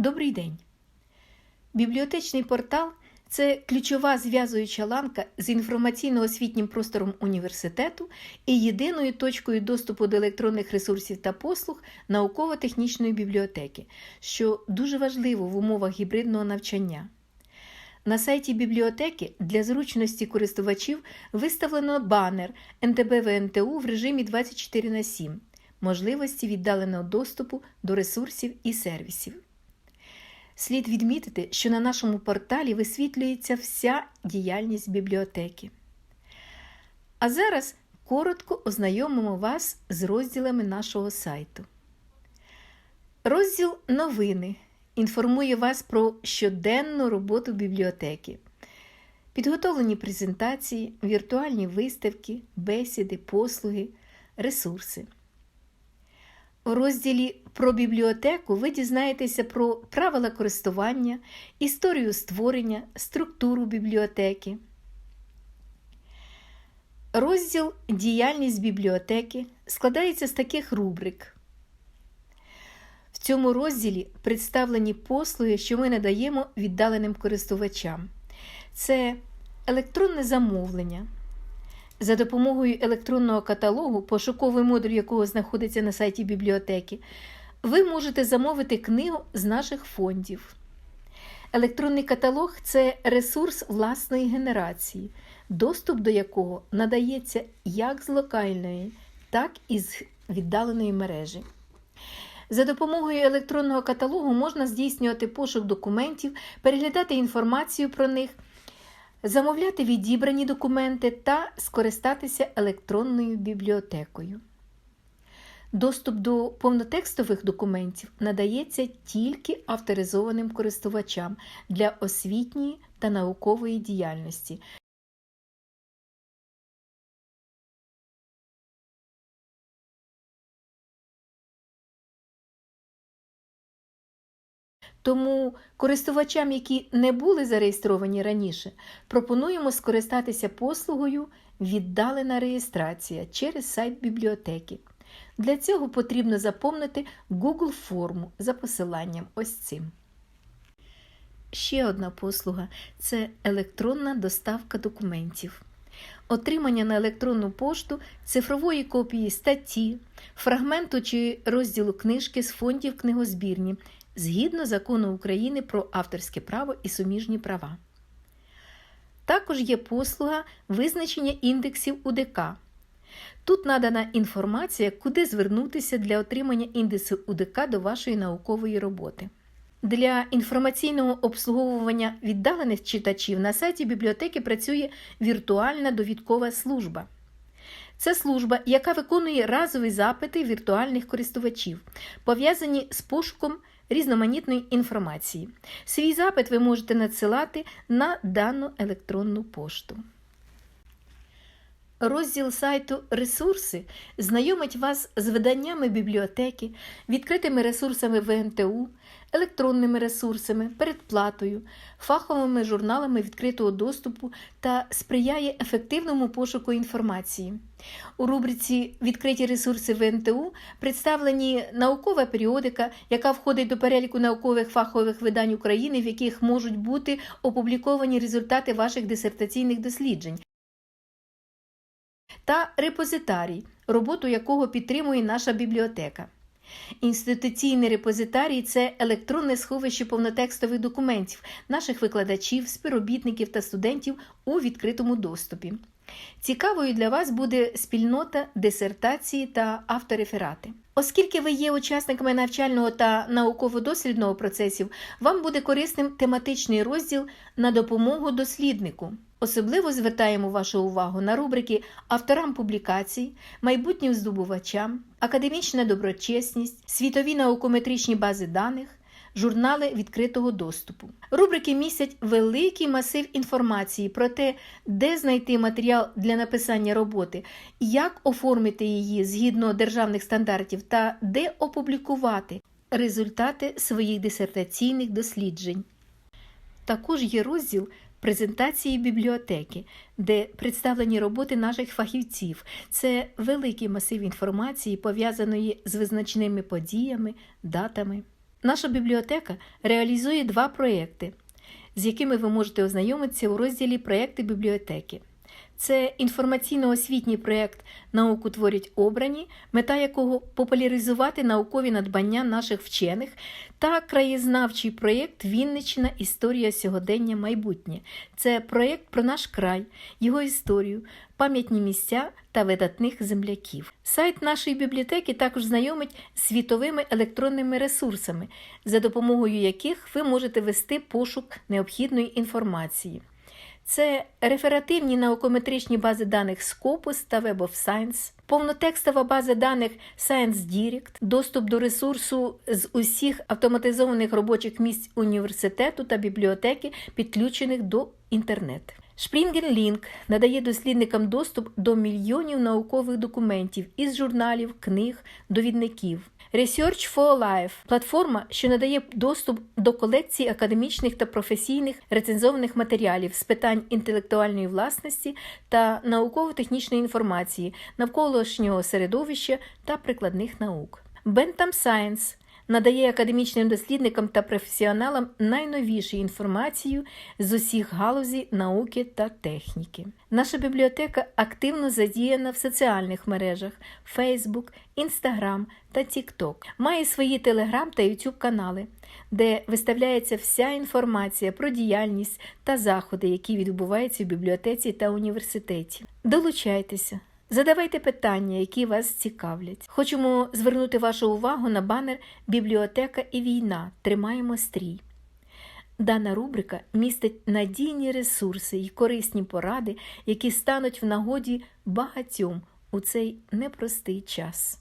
Добрий день! Бібліотечний портал це ключова зв'язуюча ланка з інформаційно-освітнім простором університету і єдиною точкою доступу до електронних ресурсів та послуг науково-технічної бібліотеки, що дуже важливо в умовах гібридного навчання. На сайті бібліотеки для зручності користувачів виставлено банер НТБ ВНТУ в режимі 24 на 7 можливості віддаленого доступу до ресурсів і сервісів. Слід відмітити, що на нашому порталі висвітлюється вся діяльність бібліотеки. А зараз коротко ознайомимо вас з розділами нашого сайту. Розділ Новини інформує вас про щоденну роботу бібліотеки, підготовлені презентації, віртуальні виставки, бесіди, послуги, ресурси. У розділі про бібліотеку ви дізнаєтеся про правила користування, історію створення, структуру бібліотеки. Розділ Діяльність бібліотеки складається з таких рубрик. В цьому розділі представлені послуги, що ми надаємо віддаленим користувачам. Це електронне замовлення. За допомогою електронного каталогу, пошуковий модуль якого знаходиться на сайті бібліотеки, ви можете замовити книгу з наших фондів. Електронний каталог це ресурс власної генерації, доступ до якого надається як з локальної, так і з віддаленої мережі. За допомогою електронного каталогу можна здійснювати пошук документів, переглядати інформацію про них замовляти відібрані документи та скористатися електронною бібліотекою. Доступ до повнотекстових документів надається тільки авторизованим користувачам для освітньої та наукової діяльності. Тому користувачам, які не були зареєстровані раніше, пропонуємо скористатися послугою Віддалена реєстрація через сайт бібліотеки. Для цього потрібно заповнити Google форму за посиланням ось цим. Ще одна послуга це електронна доставка документів. Отримання на електронну пошту цифрової копії статті, фрагменту чи розділу книжки з фондів книгозбірні згідно закону України про авторське право і суміжні права. Також є послуга визначення індексів УДК. Тут надана інформація, куди звернутися для отримання індексу УДК до вашої наукової роботи. Для інформаційного обслуговування віддалених читачів на сайті бібліотеки працює віртуальна довідкова служба. Це служба, яка виконує разові запити віртуальних користувачів, пов'язані з пошуком різноманітної інформації. Свій запит ви можете надсилати на дану електронну пошту. Розділ сайту Ресурси знайомить вас з виданнями бібліотеки, відкритими ресурсами ВНТУ, електронними ресурсами, передплатою, фаховими журналами відкритого доступу та сприяє ефективному пошуку інформації. У рубриці Відкриті ресурси ВНТУ представлені наукова періодика, яка входить до переліку наукових фахових видань України, в яких можуть бути опубліковані результати ваших дисертаційних досліджень та репозитарій, роботу якого підтримує наша бібліотека. Інституційний репозитарій це електронне сховище повнотекстових документів наших викладачів, співробітників та студентів у відкритому доступі. Цікавою для вас буде спільнота дисертації та автореферати. Оскільки ви є учасниками навчального та науково-дослідного процесів, вам буде корисним тематичний розділ на допомогу досліднику. Особливо звертаємо вашу увагу на рубрики авторам публікацій, майбутнім здобувачам, академічна доброчесність, світові наукометричні бази даних, журнали відкритого доступу. Рубрики містять великий масив інформації про те, де знайти матеріал для написання роботи, як оформити її згідно державних стандартів та де опублікувати результати своїх дисертаційних досліджень. Також є розділ презентації бібліотеки, де представлені роботи наших фахівців. Це великий масив інформації, пов'язаної з визначними подіями, датами. Наша бібліотека реалізує два проєкти, з якими ви можете ознайомитися у розділі Проєкти бібліотеки. Це інформаційно-освітній проєкт Науку творять обрані, мета якого популяризувати наукові надбання наших вчених та краєзнавчий проєкт Вінниччина Історія сьогодення майбутнє. Це проєкт про наш край, його історію, пам'ятні місця та видатних земляків. Сайт нашої бібліотеки також знайомить світовими електронними ресурсами, за допомогою яких ви можете вести пошук необхідної інформації. Це реферативні наукометричні бази даних Scopus та Web of Science, повнотекстова база даних Science Direct, доступ до ресурсу з усіх автоматизованих робочих місць університету та бібліотеки, підключених до інтернету. Springer надає дослідникам доступ до мільйонів наукових документів із журналів, книг, довідників. Research for Life – платформа, що надає доступ до колекції академічних та професійних рецензованих матеріалів з питань інтелектуальної власності та науково-технічної інформації, навколишнього середовища та прикладних наук. Bentham Science надає академічним дослідникам та професіоналам найновішу інформацію з усіх галузей науки та техніки. Наша бібліотека активно задіяна в соціальних мережах Facebook, Instagram та TikTok. Має свої Telegram та YouTube канали, де виставляється вся інформація про діяльність та заходи, які відбуваються в бібліотеці та університеті. Долучайтеся! Задавайте питання, які вас цікавлять. Хочемо звернути вашу увагу на банер Бібліотека і війна. Тримаємо стрій. Дана рубрика містить надійні ресурси і корисні поради, які стануть в нагоді багатьом у цей непростий час.